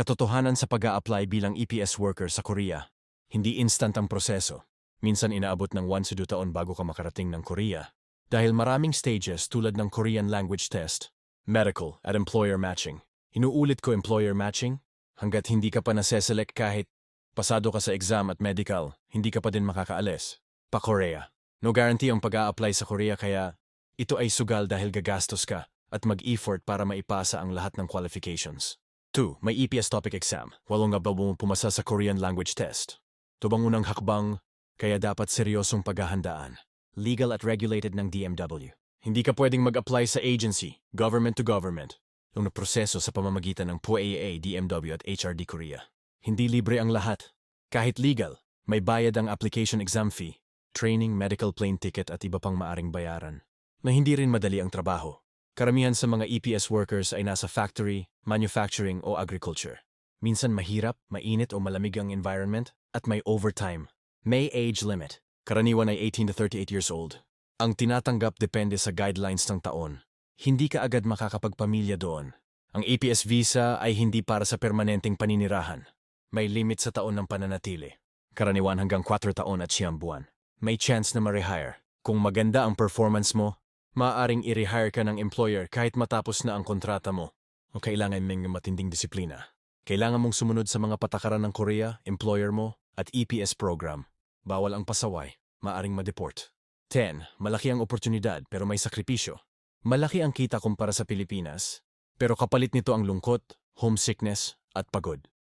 Katotohanan sa pag apply bilang EPS worker sa Korea. Hindi instant ang proseso. Minsan inaabot ng 1 to 2 taon bago ka makarating ng Korea. Dahil maraming stages tulad ng Korean language test, medical at employer matching. Inuulit ko employer matching hanggat hindi ka pa naseselect kahit pasado ka sa exam at medical, hindi ka pa din makakaalis. Pa Korea. No guarantee ang pag apply sa Korea kaya ito ay sugal dahil gagastos ka at mag-effort para maipasa ang lahat ng qualifications. 2. May EPS topic exam. Walong mo pumasa sa Korean language test? Ito bang unang hakbang, kaya dapat seryosong paghahandaan. Legal at regulated ng DMW. Hindi ka pwedeng mag-apply sa agency, government to government, yung naproseso sa pamamagitan ng POAA, DMW at HRD Korea. Hindi libre ang lahat. Kahit legal, may bayad ang application exam fee, training, medical plane ticket at iba pang maaring bayaran. Na hindi rin madali ang trabaho. Karamihan sa mga EPS workers ay nasa factory, manufacturing o agriculture. Minsan mahirap, mainit o malamig ang environment at may overtime. May age limit. Karaniwan ay 18 to 38 years old. Ang tinatanggap depende sa guidelines ng taon. Hindi ka agad makakapagpamilya doon. Ang EPS visa ay hindi para sa permanenteng paninirahan. May limit sa taon ng pananatili. Karaniwan hanggang 4 taon at siyam buwan. May chance na ma-rehire. Kung maganda ang performance mo, maaaring i-rehire ka ng employer kahit matapos na ang kontrata mo. O kailangan may matinding disiplina. Kailangan mong sumunod sa mga patakaran ng Korea, employer mo, at EPS program. Bawal ang pasaway, maaring ma-deport. 10. Malaki ang oportunidad pero may sakripisyo. Malaki ang kita kumpara sa Pilipinas, pero kapalit nito ang lungkot, homesickness, at pagod.